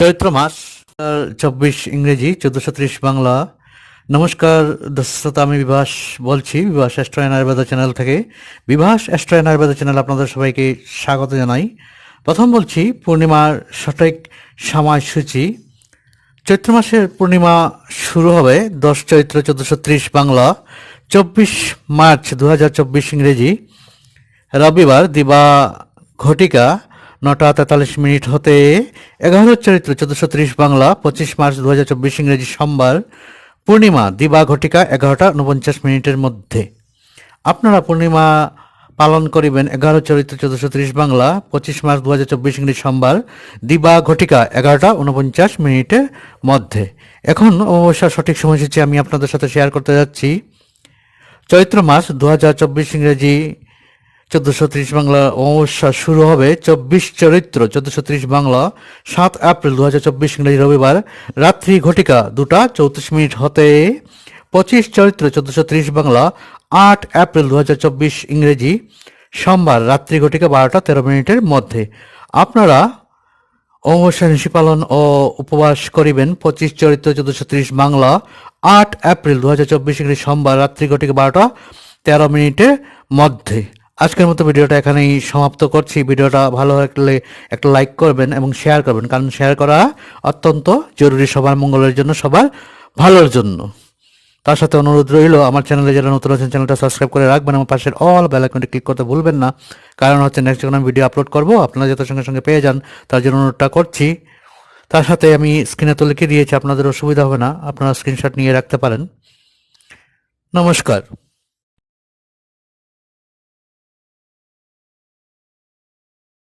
চৈত্র মাস, চব্বিশ ইংরেজি, চোদ্দশো ত্রিশ বাংলা। নমস্কার দর্শক আমি বিভাস বলছি, বিভাস অ্যাস্ট্রয়েন আয়ুর্বেদা চ্যানেল থেকে। বিভাস অ্যাস্ট্রয়েন আয়ুর্বেদা চ্যানেল আপনাদের সবাইকে স্বাগত জানাই। প্রথম বলছি, পূর্ণিমার সঠিক সময়সূচি। চৈত্র মাসের পূর্ণিমা শুরু হবে দশ চৈত্র চোদ্দশো ত্রিশ বাংলা, চব্বিশ মার্চ দু হাজার চব্বিশ ইংরেজি। রবিবার দিবা ঘটিকা নটা তেতাল্লিশ মিনিট হতে এগারো চরিত্র, চোদ্দশো ত্রিশ বাংলা, পঁচিশ মার্চ দু হাজার চব্বিশ ইংরেজি সোমবার, পূর্ণিমা, দিবা ঘটিকা এগারোটা উনপঞ্চাশ মিনিটের মধ্যে। আপনারা পূর্ণিমা পালন করিবেন এগারো চরিত্র, চোদ্দশো ত্রিশ বাংলা, পঁচিশ মার্চ দু হাজার চব্বিশ ইংরেজি সোমবার, দিবা ঘটিকা এগারোটা উনপঞ্চাশ মিনিটের মধ্যে। এখন অমাবস্যার সঠিক সময়সূচি আমি আপনাদের সাথে শেয়ার করতে যাচ্ছি। চৈত্র মাস দু হাজার চব্বিশ ইংরেজি চোদ্দশো ত্রিশ বাংলা অমাবস্যা শুরু হবে চব্বিশ চরিত্র, চোদ্দশো ত্রিশ বাংলা সাত এপ্রিল দু হাজার চব্বিশ ইংরেজি রবিবার। রাত্রি ঘটিকা দুটা, চৌত্রিশ মিনিট হতে পঁচিশ চরিত্র, চোদ্দশো ত্রিশ বাংলা আট এপ্রিল দু হাজার চব্বিশ ইংরেজি। সোমবার রাত্রি ঘটিকা বারোটা তেরো মিনিটের মধ্যে। আপনারা অমাবস্যা নিশি পালন ও উপবাস করিবেন। পঁচিশ চরিত্র, চোদ্দশো ত্রিশ বাংলা আট এপ্রিল দু হাজার চব্বিশ ইংরেজি সোমবার রাত্রি ঘটিকা বারোটা তেরো মিনিটের মধ্যে। আজকের মতো ভিডিওটা এখানেই সমাপ্ত করছি। ভিডিওটা ভালো লাগলে একটা লাইক করবেন এবং শেয়ার করবেন, কারণ শেয়ার করা অত্যন্ত জরুরি সবার মঙ্গলের জন্য, সবার ভালোর জন্য। তার সাথে অনুরোধ রইল, আমার চ্যানেলে যারা নতুন আছেন চ্যানেলটা সাবস্ক্রাইব করে রাখবেন, আমার পাশের অল বেল আইকনটি ক্লিক করতে ভুলবেন না। কারণ হচ্ছে নেক্সট যখন আমি ভিডিও আপলোড করব, আপনারা যাতে সঙ্গে সঙ্গে পেয়ে যান, তার জন্য অনুরোধটা করছি। তার সাথে আমি স্ক্রিনে তো লিখে দিয়েছি, আপনাদের অসুবিধা হবে না, আপনারা স্ক্রিনশট নিয়ে রাখতে পারেন। নমস্কার।